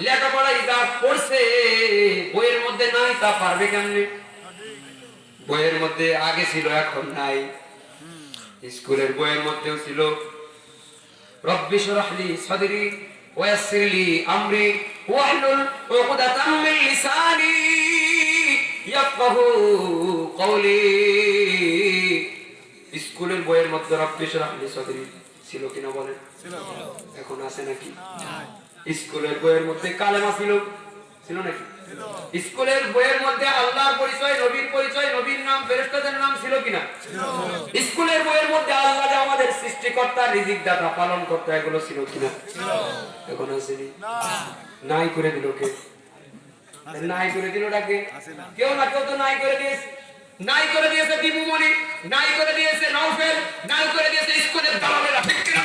লেখাপড়াই যা পড়ছে বইয়ের মধ্যে নাই তা পারবে কেমনে? বইয়ের মধ্যে আগে ছিল এখন নাই। স্কুলের বইয়ের মধ্যেও ছিল। রব্বি শরহলি সদরি ওয়াসসির লি আমরি ওয়াহলুল উকদাতাম মিন লিসানি ইয়াফকাহু কওলি। স্কুলের বইয়ের মধ্যে রব্বি শরহলি সদরি ছিল কিনা বলেন? এখন আছে নাকি? স্কুলের বইয়ের মধ্যে কালেমা ছিল? ছিল নাকি? স্কুলের বইয়ের মধ্যে আল্লাহর পরিচয় নবীর পরিচয় নবীর নাম ফেরেশতাদের নাম ছিল কিনা? স্কুলের বইয়ের মধ্যে আল্লাহ যে আমাদের সৃষ্টিকর্তা রিজিক দাতা পালন করতে এগুলো ছিল কিনা? এখন আসেনি। নাই করে দিল কে? নাই করে দিল ডাকে? কেউ না কেউ তো নাই করে দিয়েছে। নাই করে দিয়েছে দীপুমণি নাই করে দিয়েছে নওফেল নাই করে দিয়েছে স্কুলের দালালেরা। ঠিক কিনা?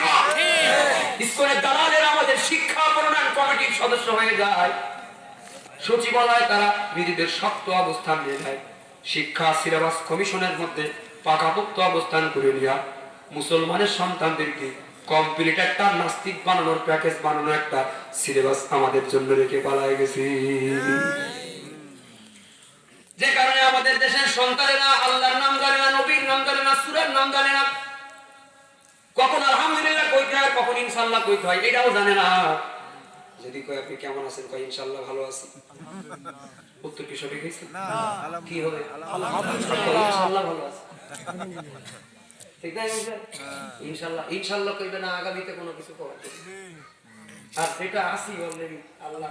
স্কুলের দালালেরা শিক্ষা প্রণয়ন কমিটির সদস্য হয়ে যায়। সচিবালয় তারা নিজেদের শক্ত অবস্থান নিয়ে নেয়। শিক্ষা, সিলেবাস কমিশনের মধ্যে পাকাপোক্ত অবস্থান করে নিয়া। মুসলমানের সন্তানদেরকে কমপ্লিট একটা নাস্তিক বানানোর প্যাকেজ বানানোর একটা সিলেবাস আমাদের জন্য রেখে পালায় গেছে। যে কারণে আমাদের দেশের সন্তানেরা আল্লাহর নাম জানে না, নবীর নাম জানে না, সুরের নাম জানে না কইতে হয় কখন ইনশাল্লাহ কইতে হয় এটাও জানে না। যদি কয় আপনি কেমন আছেন? কয় ইনশাল্লাহ ভালো আছি। উত্তর কি সঠিক হয়েছে? কি হবে? ইনশাল্লাহ ভালো আছে। ঠিক না ইনশাল্লাহ ইনশাল্লাহ কইবে না আগামীতে কোনো কিছু করার আর যেটা আসি অলরেডি আল্লাহ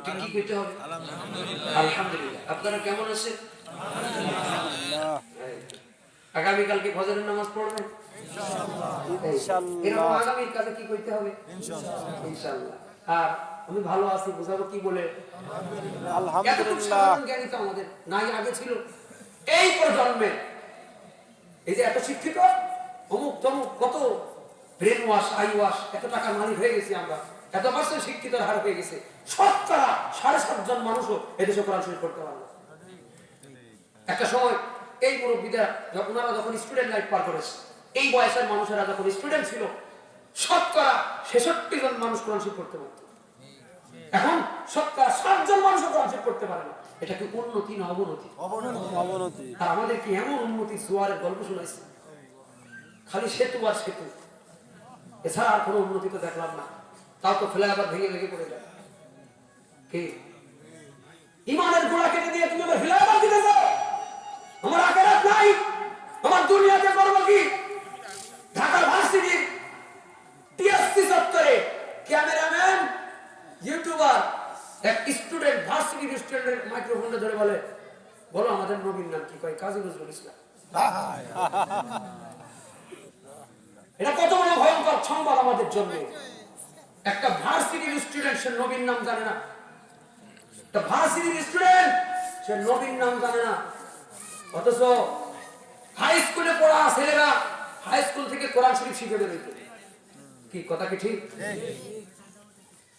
এটা কি কইতে হবে? আলহামদুলিল্লাহ। আপনারা কেমন আছেন? আগামীকাল কি ফজরের নামাজ পড়বেন? এরকম আগামীর কাজে কি করতে হবে? ইনশাআল্লাহ। আর আমি ভালো আছি বুঝাবো কি বলে? এতটুকু জ্ঞানী তো আমাদের নাই আগে ছিল। এই প্রজন্মে এই যে এত শিক্ষিত অমুক তমুক কত ব্রেন ওয়াশ আই ওয়াশ এত টাকা মালিক হয়ে গেছি আমরা এত পার্সেন্ট শিক্ষিতের হার হয়ে গেছে। শতকরা সাড়ে সাতজন মানুষও এদেশে কোরআন শরীফ করতে পারল। একটা সময় এই মুরব্বীরা যখন ওনারা যখন স্টুডেন্ট লাইফ পার করেছে এই বয়সের মানুষেরা যখন স্টুডেন্ট ছিল শতকরা ছেষট্টি জন মানুষ কোরআন শরীফ করতে পারত। এখন শতকরা সাতজন মানুষ কোরআন শরীফ করতে পারে না। এটা কি উন্নতি না অবনতি? অবনতি আর আমাদের কি এমন উন্নতি জোয়ারের গল্প শোনাইছে? খালি সেতু আর সেতু। এছাড়া আর কোনো উন্নতি তো দেখলাম না। তাও তো ফেলে আবার ভেঙে ভেঙে পড়ে যায়। কি? ইমানের গোড়া কেটে দিয়ে তুমি আবার ফেলে আবার দিতে যাও আমার আখেরাত নাই। আমার দুনিয়াতে করব কি? ইউটিউবার এক স্টুডেন্ট ভার্সিটির স্টুডেন্টের মাইক্রোফোনটা ধরে বলে, বলো আমাদের নবীর নাম কি? কয়, কাজী নজরুল ইসলাম। এটা কত বড় ভয়ঙ্কর সংবাদ আমাদের জন্য। একটা ভার্সিটির স্টুডেন্ট সে নবীর নাম জানে না। একটা ভার্সিটির স্টুডেন্ট সে নবীর নাম জানে না। অথচ হাই স্কুলে পড়া ছেলেরা হাই স্কুল থেকে কোরআন শরীফ শিখে দেবে কি, কথা কি ঠিক?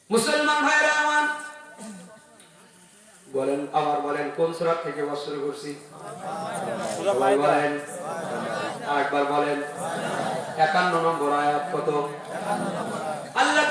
মুসলমান ভাইরা আমার। বলেন আবার বলেন কোন সুরা থেকে বছর করছি? সূরা বলেন আরেকবার বলেন একান্ন নম্বর আয়াত কত? আল্লাহ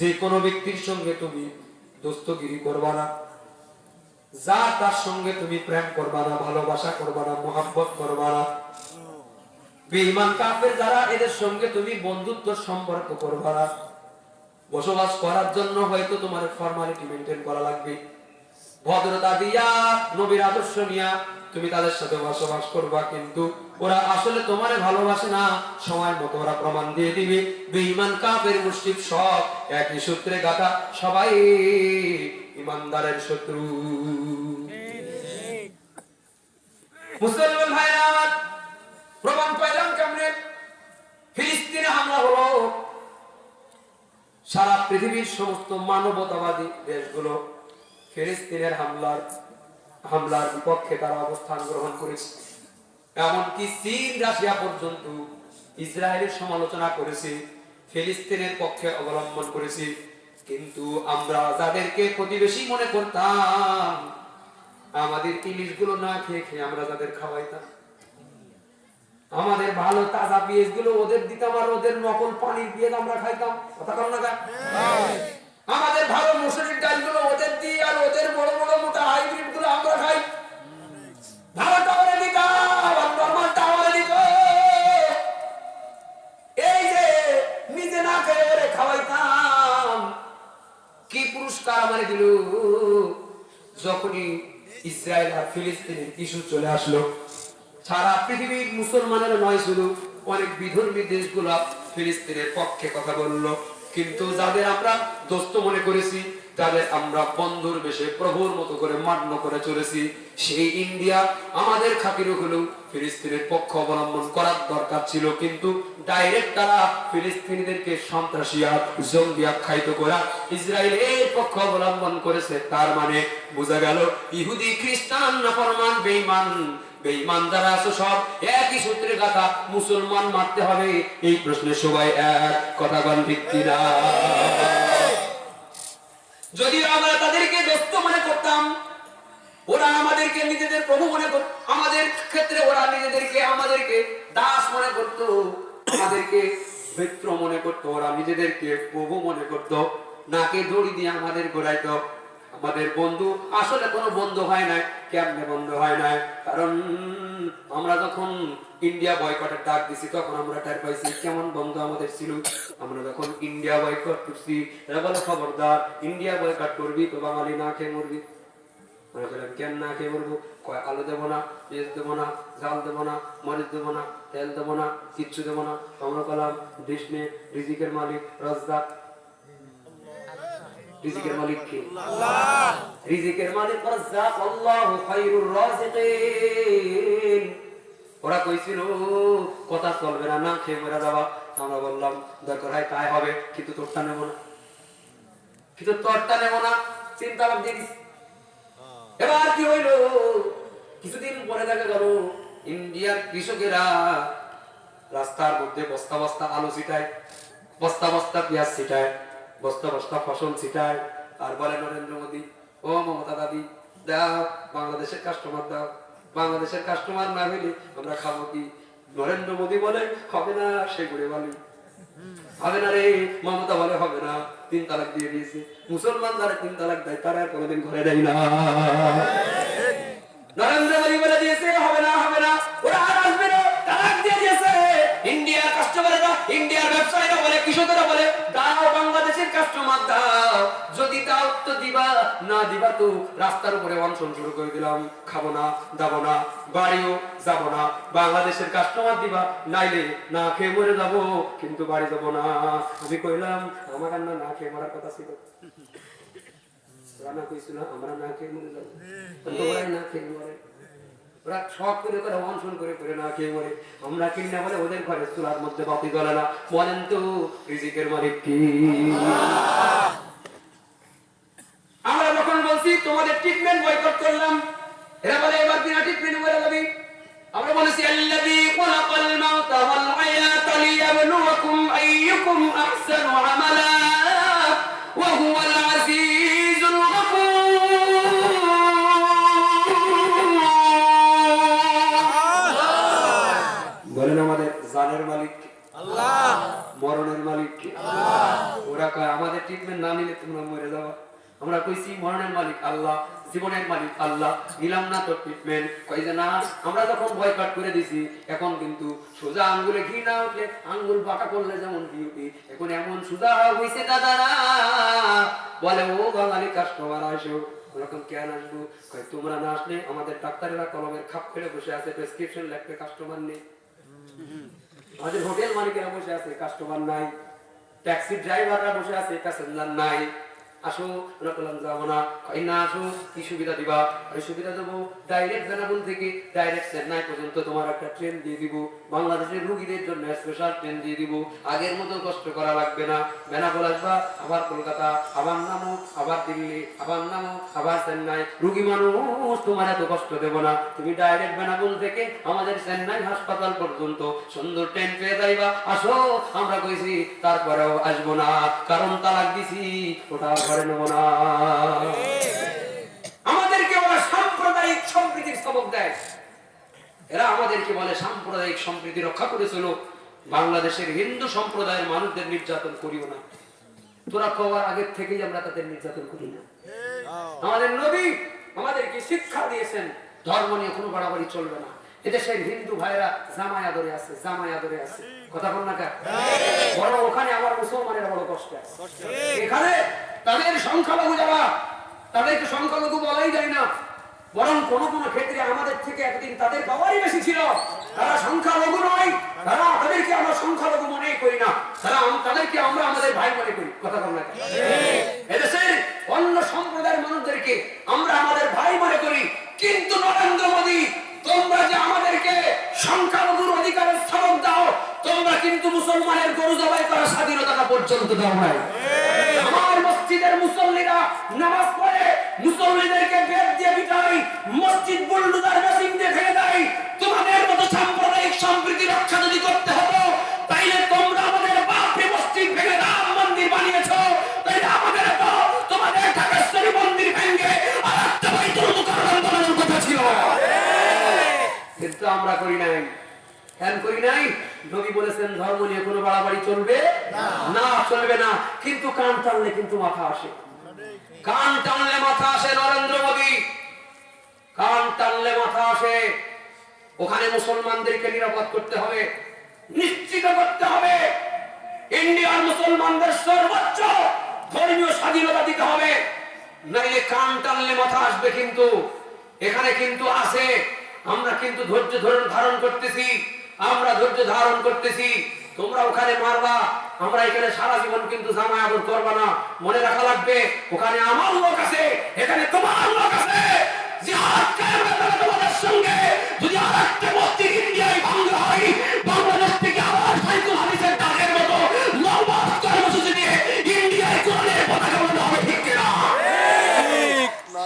যে কোনো ব্যক্তির সঙ্গে তুমি দোস্তগিরি করবা না, যার তার সঙ্গে তুমি প্রেম করবা না, ভালোবাসা করবা না, মোহাব্বত করবা না। বেঈমান কাফের যারা, এদের সঙ্গে তুমি বন্ধুত্ব সম্পর্ক করবা না। বসবাস করার জন্য হয়তো তোমার ফর্মালিটি মেনটেন করা লাগবে। ভদ্রতা দিয়া, নবীর আদর্শ নিয়া তুমি তাদের সাথে বসবাস করবা, কিন্তু ওরা আসলে তোমারে ভালোবাসে না। সময় মতো ওরা প্রমাণ দিয়ে দিবে। বেঈমান, কাফের, মুশরিক সব একই সূত্রে গাথা। সবাই ইমানদারের শত্রু। মুসলমান ভাইরা আমার প্রমাণ পাইলাম কেমনে? ফিলিস্তিনে হামলা হলো। সারা পৃথিবীর সমস্ত মানবতাবাদী দেশগুলো ফিলিস্তিনের হামলার হামলার বিপক্ষে তারা অবস্থান গ্রহণ করেছে। এমনকি চীন রাশিয়া পর্যন্ত ইসরায়েলের সমালোচনা করেছে ফিলিস্তিনের পক্ষে অবলম্বন করেছে। কিন্তু আমরা যাদেরকে প্রতিবেশী মনে করতাম আমাদের ইলিশগুলো না খেয়ে খেয়ে আমরা যাদের খাওয়াইতাম। আমাদের ভালো তাজা পেঁয়াজগুলো ওদের দিতাম আর ওদের নকল পানির পেঁয়াজ আমরা খাইতাম। কথা কর না আমাদের ভালো মুসুরির ডালগুলো ওদের দিয়ে আর ওদের বড় ফিলিস্তিনের ইস্যু চলে আসলো। সারা পৃথিবীর মুসলমানের নয় শুধু, অনেক বিধর্মী দেশগুলো ফিলিস্তিনের পক্ষে কথা বলল। কিন্তু যাদের আমরা দোস্ত মনে করেছি যাদের আমরা বন্ধুর বেশে প্রভুর মতো করে মান্য করে চলেছি। সেই ইন্ডিয়া আমাদের খাতির হলেও ফিলিস্তিনের পক্ষ অবলম্বন করার দরকার ছিল, কিন্তু ডাইরেক্ট তারা ফিলিস্তিনিদেরকে সন্ত্রাসী আর জঙ্গি আখ্যায়িত করা এর পক্ষ অবলম্বন করেছে। তার মানে বোঝা গেল ইহুদি, খ্রিস্টান, নাফরমান, বেঈমান বেঈমান যারা আছে সব একই সূত্রে গাথা মুসলমান মারতে হবে। এই প্রশ্নে সবাই এক কথা কন ঠিক কিনা? যদিও আমরা তাদেরকে ব্যস্ত মনে করতাম, ওরা আমাদেরকে নিজেদের প্রভু মনে করত আমাদের ক্ষেত্রে ওরা নিজেদেরকে, আমাদেরকে দাস মনে করত, আমাদেরকে মিত্র মনে করত, ওরা নিজেদেরকে প্রভু মনে করত, নাকে দড়ি দিয়ে আমাদের ঘোরাইতো আমাদের বন্ধু, আসলে কোনো বন্ধু হয় না কেমনে বন্ধু হয় না কারণ আমরা যখন ইন্ডিয়া বয়কটের ডাক দিছি, তখন আমরা টের পাইছি, কেমন বন্ধু আমাদের ছিল। আমরা যখন ইন্ডিয়া বয়কট করছি, এরা খবরদার ইন্ডিয়া বয়কট করবি তো বাঙালি না খেয়ে মরবি। মনে করলাম, কেন না খেয়ে মরবো? কয়, আলু দেবো না, পেঁয়াজ দেবো না, ঝাল দেবো না, মরিচ দেবো না, তেল দেবো না, কিচ্ছু দেবো না? আমরা কলাম ডিসনে রিজিকের মালিক রাজদাক রিজিকের মালিক কে? রিজিকের মালিক রাজ্জাক আল্লাহু খায়রুর রাজিকিন। ওরা কইছিল কথা চলবে না না খেয়ে মরে যাবা। আমরা বললাম দরকার হয় তাই হবে কিন্তু তোরটা নেব না। কিন্তু তোরটা নেব না চিন্তা ভাব দিয়ে এবার কি হইল? কিছুদিন পরে দেখা গেল ইন্ডিয়ার কৃষকেরা রাস্তার মধ্যে বস্তা বস্তা আলু ছিটায় বস্তা বস্তা পেঁয়াজ ছিটায়। বস্তা বস্তা ফসল ছিটায়। আর বলে নরেন্দ্র মোদী, ও মমতা দাদি, দাও, বাংলাদেশের কাস্টমার দাও। বাংলাদেশের কাস্টমার না হইলে আমরা খাব কি? নরেন্দ্র মোদী বলে, হবে না, সে ঘুরে বলি হবে না রে, মমতা বলে, হবে না। তিন তালাক দিয়ে দিয়েছে। মুসলমান যারা তিন তালাক দেয়, তারা কোনোদিন ঘরে দেয় না। নরেন্দ্র মোদী বলে দিয়েছে, হবে না হবে না। ওরা ইন্ডিয়ার ব্যবসায়ীরা বলে কৃষকেরা বলে দাও বাংলাদেশের কাস্টমার দাও। যদি দাও তো দিবা না দিবা তো রাস্তার উপরে অনশন শুরু করে দিলাম। খাব না দাবো না বাড়িও যাব না। বাংলাদেশের কাস্টমার দিবা নাইলে না খেয়ে মরে যাব কিন্তু বাড়ি যাব না। আমি কইলাম আমার আর না না খেয়ে মরার কথা ছিল। রান্না কইছিল আমরা না খেয়ে মরে যাব। না খেয়ে মরে। ওরা শখ করে করে অনশন করে করে না খেয়ে মরে? আমরা কিনি বলে ওদের ঘরে চুলার মধ্যে বাতি জ্বলে না? বলেন তো, রিজিকের মালিক কি? আমরা যখন বলছি, তোমাদের ট্রিটমেন্ট বয়কট করলাম। এরা বলে, এবার বিনা ট্রিটমেন্ট করে যাবি। আমরা বলেছি, আল্লাযী খালাকাল মাউতা ওয়াল হায়াতা লিয়াবলুয়াকুম আইয়ুকুম আহসানু আমালা। ট্রিটমেন্ট না নিলে তোমরা মরে যাবা। আমরা কইছি, মরণের মালিক আল্লাহ, জীবনের মালিক আল্লাহ, নিলাম না তোর ট্রিটমেন্ট কই যে, না, আমরা যখন বয়কট করে দিছি, এখন কিন্তু সোজা আঙ্গুলে ঘি না উঠলে, আঙ্গুল বাঁকা করলে যেমন উঠে, এখন এমন সোজা হইছে দাদারা। বলে, ও বাঙালি কাস্টমার আসো। ওরকম কেন আসব? কয়, তোমরা না আসলে আমাদের ডাক্তারেরা কলমের খাপ ফেলে বসে আছে প্রেসক্রিপশন লেখতে কাস্টমার নেই। আমাদের হোটেল মালিকেরা বসে আছে কাস্টমার নাই। ট্যাক্সি ড্রাইভাররা বসে আছে প্যাসেঞ্জার নাই। আসো যাব না। না আসো, কি সুবিধা দিবা? সুবিধা দেবো ডাইরেক্ট থেকে ডাইরেক্ট চেন্নাই পর্যন্ত তোমার একটা ট্রেন দিয়ে দিব। বাংলাদেশের রুগীদের জন্য স্পেশাল ট্রেন দিয়ে দিব। আগের মতো কষ্ট করা লাগবে না। বেনাপুল আসবা, আবার কলকাতা, আবার নামো, আবার দিল্লি, আবার নামো, আবার চেন্নাই। রুগী মানুষ, তোমার এত কষ্ট দেব না। তুমি ডাইরেক্ট বেনাপুল থেকে আমাদের চেন্নাই হাসপাতাল পর্যন্ত সুন্দর ট্রেন পেয়ে যাইবা। আসো, আমরা কইছি, তারপরেও আসব না। কারণ তালাক দিছি, ওটা আর না। আমাদেরকে ওরা সাম্প্রদায়িক সম্প্রীতির সবক দেয়। এরা আমাদেরকে বলে সাম্প্রদায়িক সম্প্রীতি রক্ষা করেছিল বাংলাদেশের হিন্দু সম্প্রদায়ের মানুষদের নির্যাতন করিও না। তোরা কবার আগের থেকেই আমরা তাদের নির্যাতন করি না। আমাদের নবী আমাদেরকে শিক্ষা দিয়েছেন, ধর্ম নিয়ে কোনো বাড়াবাড়ি চলবে না। এদেশের হিন্দু ভাইরা জামাই আদরে আছে জামাই আদরে আছে। কথা বল না কেন? বড় ওখানে আমার মুসলমানের বড় কষ্ট আছে। এখানে তাদের সংখ্যালঘু যারা, তাদেরকে সংখ্যালঘু বলাই যায় না। বরং কোন কোন ক্ষেত্রে আমাদের থেকে একদিন তাদের পাওয়ারই বেশি ছিল। তারা সংখ্যালঘু নয়, তারা তাদেরকে আমরা সংখ্যালঘু মনে করি না। তারা তাদেরকে আমরা আমাদের ভাই মনে করি। কথা বল না? এদেশের অন্য সম্প্রদায়ের মানুষদেরকে আমরা আমাদের ভাই মনে করি। কিন্তু নরেন্দ্র মোদী, তোমরা যে আমাদেরকে সংখ্যালঘুর অধিকারের সবক দাও, তোমরা কিন্তু মুসলমানের গরু জবাই করার স্বাধীনতা পর্যন্ত দাও আমার মসজিদের মুসল্লিরা নামাজ পড়ে, মুসল্লিদেরকে বেদ দিয়ে পিটাই, মসজিদ বুলডুজার মেশিন দিয়ে ফেলে দেয়। তোমাদের মতো সাম্প্রদায়িক সম্প্রীতি রক্ষা যদি করতে হতো, তাইলে তোমরা আমাদের বাপরে মসজিদ ভেঙে রাম মন্দির বানিয়েছো। তাইলে আমাদের তো তোমাদের ঢাকেশ্বরী মন্দির ভেঙে আর একটা বাইতুল মুকাররম বানানোর কথা ছিল। কিন্তু আমরা করি নাই। কেন করি নাই? নবী বলেছেন ধর্ম নিয়ে কোনো বাড়াবাড়ি চলবে না। চলবে না। কিন্তু কান টানলে কিন্তু মাথা আসে। কান টানলে মাথা আসে নরেন্দ্র মোদী। কান টানলে মাথা আসে। ওখানে মুসলমানদেরকে নিরাপদ করতে হবে নিশ্চিত করতে হবে। ইন্ডিয়ার মুসলমানদের সর্বোচ্চ ধর্মীয় স্বাধীনতা দিতে হবে। নাইলে কান টানলে মাথা আসবে কিন্তু। এখানে কিন্তু আছে আমরা কিন্তু ধৈর্য ধরন ধারণ করতেছি। আমরা ধৈর্য ধারণ করতেছি। তোমরা ওখানে মারবা। আমরা এখানে সারা জীবন কিন্তু জামাই আদর করবা না। মনে রাখা লাগবে ওখানে আমার লোক আছে এখানে তোমার লোক আছে। জিহাদ তোমাদের সঙ্গে। যদি আর একটা মসজিদ ইন্ডিয়ায় ভাঙ্গা হয় বাংলাদেশ থেকে আবার সাইকুল হাদিসের ডাকের মতো লম্বা কর্মসূচি দিয়ে ইন্ডিয়ায় কোরআনের পতাকা উড়ানো হবে ঠিক কিনা?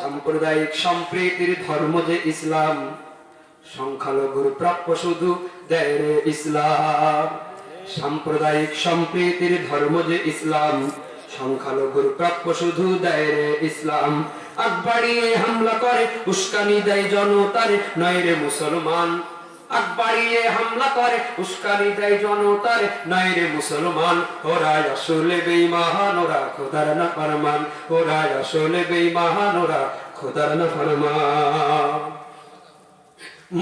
সাম্প্রদায়িক সম্প্রীতির ধর্ম যে ইসলাম সংখ্যালঘুর প্রাপ্য শুধু দেয় ইসলাম। সাম্প্রদায়িক সম্প্রীতির ধর্ম যে ইসলাম, সংখ্যালঘুর প্রাপ্য শুধু দেয় ইসলাম। হামলা করে, উস্কানি দেয় জনতার নয় রে মুসলমান। আগ বাড়িয়ে হামলা করে, উস্কানি দেয় জনতার নয় রে মুসলমান। ওরা আসলে বেঈমান, ওরা খোদার না ফরমান। ওরা আসলে বেঈমান, ওরা খোদার না ফরমান।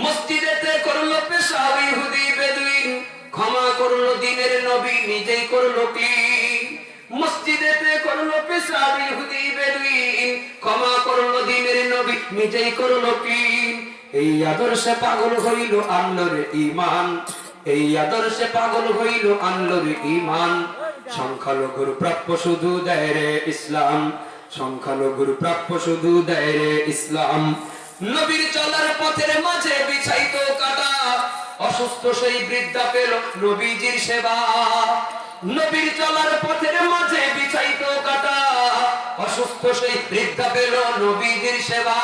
মসজিদেতে করল পেশাব ইহুদি বেদুইন, ক্ষমা করল দিনের নবী, নিজেই করল কি? মসজিদেতে করল পেশাব ইহুদি বেদুইন, ক্ষমা করল দিনের নবী, নিজেই করল কি? এই আদর্শে পাগল হইল আল্লাহর ঈমান, এই আদর্শে পাগল হইল আল্লাহর ঈমান। সংখ্যালঘুর প্রাপ্য শুধু দেয় রে ইসলাম, সংখ্যালঘুর প্রাপ্য শুধু দেয় রে ইসলাম। নবীর চলার পথের মাঝে বিছাইতো কাটা। অসুস্থ সেই বৃদ্ধা পেল নবীজির সেবা। নবীর চলার পথের মাঝে বিছাইতো কাটা। অসুস্থ সেই বৃদ্ধা পেল নবীজির সেবা।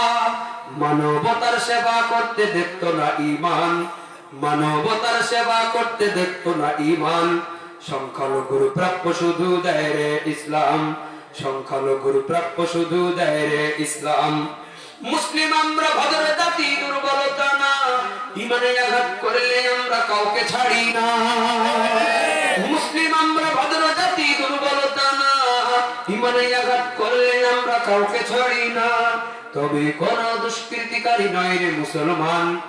মানবতার সেবা করতে দেখত না ইমান মানবতার সেবা করতে দেখত না ইমান সংখ্যালঘুর প্রাপ্য শুধু দেয় রে ইসলাম। সংখ্যালঘুর প্রাপ্য শুধু দেয় রে ইসলাম। মুসলিম আমরা ভদ্র জাতি দুর্বলতা না। ইমানে আঘাত করলে আমরা কাউকে ছাড়ি না। মুসলিম আমরা ভদ্র জাতি দুর্বলতা না। ইমানে আঘাত করলে আমরা কাউকে ছাড়ি না। তবে কোন দুষ্কৃতিকারী নয় রে মুসলমান।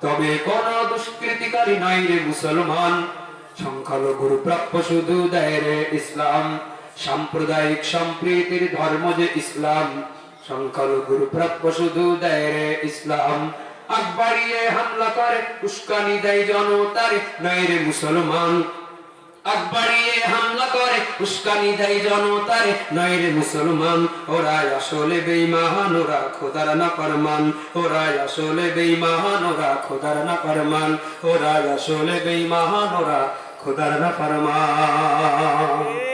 তবে কোন দুষ্কৃতিকারী নয় রে মুসলমান। সংখ্যালঘুর প্রাপ্য শুধু দেয় রে ইসলাম। সাম্প্রদায়িক সম্প্রীতির ধর্ম যে ইসলাম। সংখ্যালঘুর প্রাপ্য দেয় রে ইসলাম। আগ বাড়িয়ে হামলা করে, উস্কানি দেয় জনতার নয় রে মুসলমান। হামলা উস্কানি নয় রে মুসলমান। খোদার না ফরমান ওরা আসলে বেঈমান, ওরা খোদার না ফরমান ওরা আসলে বেঈমান, ওরা খোদার না ফরমান